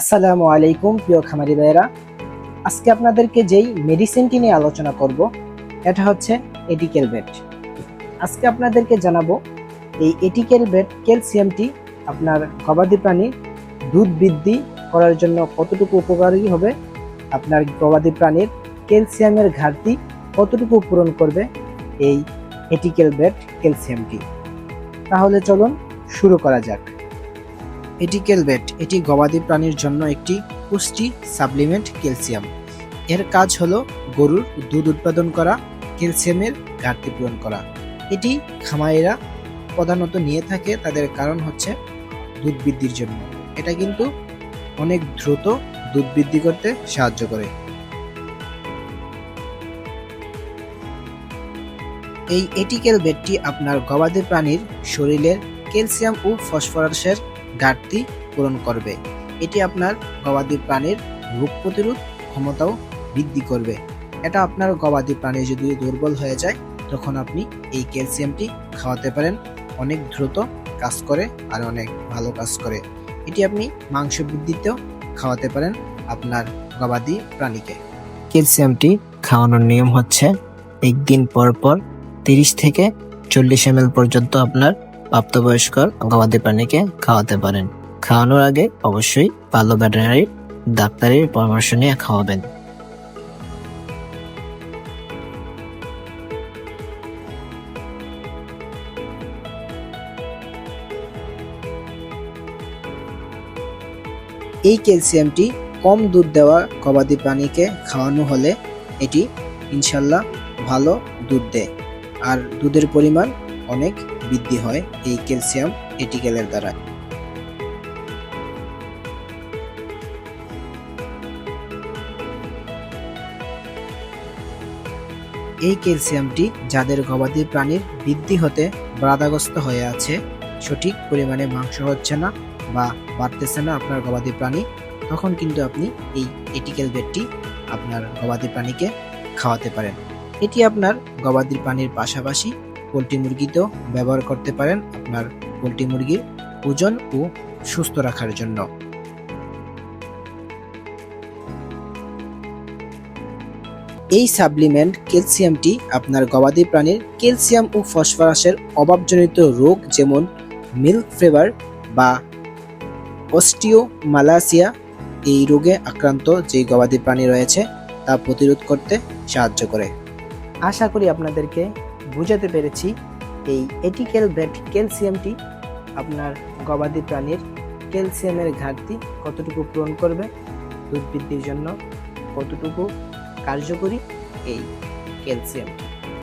আসসালামু আলাইকুম, প্রিয় খামারি ভাইয়েরা। আজকে আপনাদেরকে যেই মেডিসিনটি নিয়ে আলোচনা করব, এটা হচ্ছে এটিকেল বেড আজকে আপনাদেরকে জানাব, এই এটিকেল বেড ক্যালসিয়ামটি আপনার গবাদি প্রাণীর দুধ বৃদ্ধি করার জন্য কতটুকু উপকারী হবে, আপনার গবাদি প্রাণীর ক্যালসিয়ামের ঘাটতি কতটুকু পূরণ করবে এই এটিকেল বেড ক্যালসিয়ামটি তাহলে চলুন শুরু করা যাক। এটিকেল বেট এটি গবাদি প্রাণীর জন্য একটি পুষ্টি সাপ্লিমেন্ট ক্যালসিয়াম। এর কাজ হলো গরুর দুধ উৎপাদন করা, ক্যালসিয়ামের ঘাটতি পূরণ করা। এটি খামারিরা প্রধানত নিয়ে থাকে, তাদের কারণ হচ্ছে দুধ বৃদ্ধির জন্য। এটা কিন্তু অনেক দ্রুত দুধ বৃদ্ধি করতে সাহায্য করে। এই এটিকেল বেডটি আপনার গবাদি প্রাণীর শরীরের ক্যালসিয়াম ও ফসফরাসের ঘাটতি পূরণ করবে। এটি আপনার গবাদি প্রাণীর রোগ প্রতিরোধ ক্ষমতাও বৃদ্ধি করবে। এটা আপনার গবাদি প্রাণী যদি দুর্বল হয়ে যায়, তখন আপনি এই ক্যালসিয়ামটি খাওয়াতে পারেন। অনেক দ্রুত কাজ করে আর অনেক ভালো কাজ করে। এটি আপনি মাংস বৃদ্ধিতেও খাওয়াতে পারেন আপনার গবাদি প্রাণীকে। ক্যালসিয়ামটি খাওয়ানোর নিয়ম হচ্ছে, একদিন পর পর তিরিশ থেকে চল্লিশ এম পর্যন্ত আপনার প্রাপ্তবয়স্ক গবাদি প্রাণীকে খাওয়াতে পারেন। খাওয়ানোর আগে অবশ্যই ভালো ভেটেরিনারি ডাক্তারের পরামর্শ নিয়ে খাওয়াবেন। এই ক্যালসিয়ামটি কম দুধ দেওয়া গবাদি প্রাণীকে খাওয়ানো হলে এটি ইনশাল্লাহ ভালো দুধ দেয়। আর দুধের পরিমাণ অনেক বৃদ্ধি হয় এই ক্যালসিয়াম এটিকেলের দ্বারা। এই ক্যালসিয়ামটি যাদের গবাদি প্রাণীর বৃদ্ধি হতে বাধাগ্রস্ত হয়ে আছে, সঠিক পরিমাণে মাংস হচ্ছে না বা বাড়তেছে না আপনার গবাদি প্রাণী, তখন কিন্তু আপনি এই এটিকেল বেডটি আপনার গবাদি প্রাণীকে খাওয়াতে পারেন। এটি আপনার গবাদি প্রাণীর পাশাপাশি পোলট্রি মুরগিতেও ব্যবহার করতে পারেন আপনার পোলট্রি মুরগির ওজন ও সুস্থ রাখার জন্য। এই সাপ্লিমেন্ট ক্যালসিয়ামটি আপনার গবাদি প্রাণীর ক্যালসিয়াম ও ফসফরাসের অভাবজনিত রোগ যেমন মিল্ক ফ্লেভার বা অস্টিও অস্টিওমালাসিয়া, এই রোগে আক্রান্ত যে গবাদি প্রাণী রয়েছে তা প্রতিরোধ করতে সাহায্য করে। আশা করি আপনাদেরকে বুঝাতে পেরেছি, এই এটিক্যাল ব্যাট ক্যালসিয়ামটি আপনার গবাদি প্রাণীর ক্যালসিয়ামের ঘাটতি কতটুকু পূরণ করবে, দুধ বৃদ্ধির জন্য কতটুকু কার্যকরী এই ক্যালসিয়ামটি।